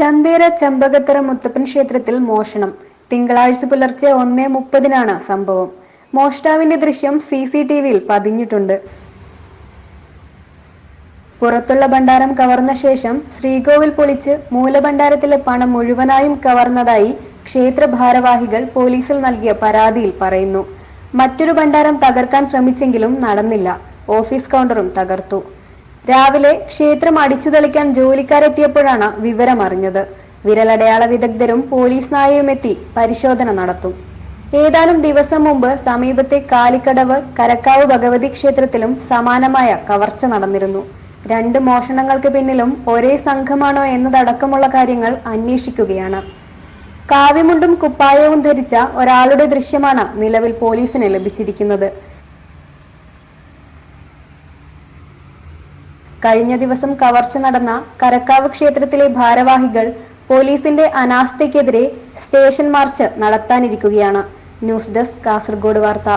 ചന്തേര ചെമ്പകത്തറ മുത്തപ്പൻ ക്ഷേത്രത്തിൽ മോഷണം. തിങ്കളാഴ്ച പുലർച്ചെ ഒന്നേ മുപ്പതിനാണ് സംഭവം. മോഷ്ടാവിന്റെ ദൃശ്യം സി സി ടി വിയിൽ പതിഞ്ഞിട്ടുണ്ട്. പുറത്തുള്ള ഭണ്ഡാരം കവർന്ന ശേഷം ശ്രീകോവിൽ പൊളിച്ച് മൂലഭണ്ഡാരത്തിലെ പണം മുഴുവനായും കവർന്നതായി ക്ഷേത്ര ഭാരവാഹികൾ പോലീസിൽ നൽകിയ പരാതിയിൽ പറയുന്നു. മറ്റൊരു ഭണ്ഡാരം തകർക്കാൻ ശ്രമിച്ചെങ്കിലും നടന്നില്ല. ഓഫീസ് കൗണ്ടറും തകർത്തു. രാവിലെ ക്ഷേത്രം അടിച്ചു തെളിക്കാൻ ജോലിക്കാരെത്തിയപ്പോഴാണ് വിവരമറിഞ്ഞത്. വിരലടയാള വിദഗ്ധരും പോലീസ് നായയും എത്തി പരിശോധന നടത്തും. ഏതാനും ദിവസം മുമ്പ് സമീപത്തെ കാലിക്കടവ് കരക്കാവ് ഭഗവതി ക്ഷേത്രത്തിലും സമാനമായ കവർച്ച നടന്നിരുന്നു. രണ്ട് മോഷണങ്ങൾക്ക് പിന്നിലും ഒരേ സംഘമാണോ എന്നതടക്കമുള്ള കാര്യങ്ങൾ അന്വേഷിക്കുകയാണ്. കാവ്യമുണ്ടും കുപ്പായവും ധരിച്ച ഒരാളുടെ ദൃശ്യമാണ് നിലവിൽ പോലീസിന് ലഭിച്ചിരിക്കുന്നത്. കഴിഞ്ഞ ദിവസം കവർച്ച നടന്ന കരക്കാവ് ക്ഷേത്രത്തിലെ ഭാരവാഹികൾ പോലീസിന്റെ അനാസ്ഥയ്ക്കെതിരെ സ്റ്റേഷൻ മാർച്ച് നടത്താനിരിക്കുകയാണ്. ന്യൂസ് ഡെസ്ക് കാസർഗോഡ് വാർത്ത.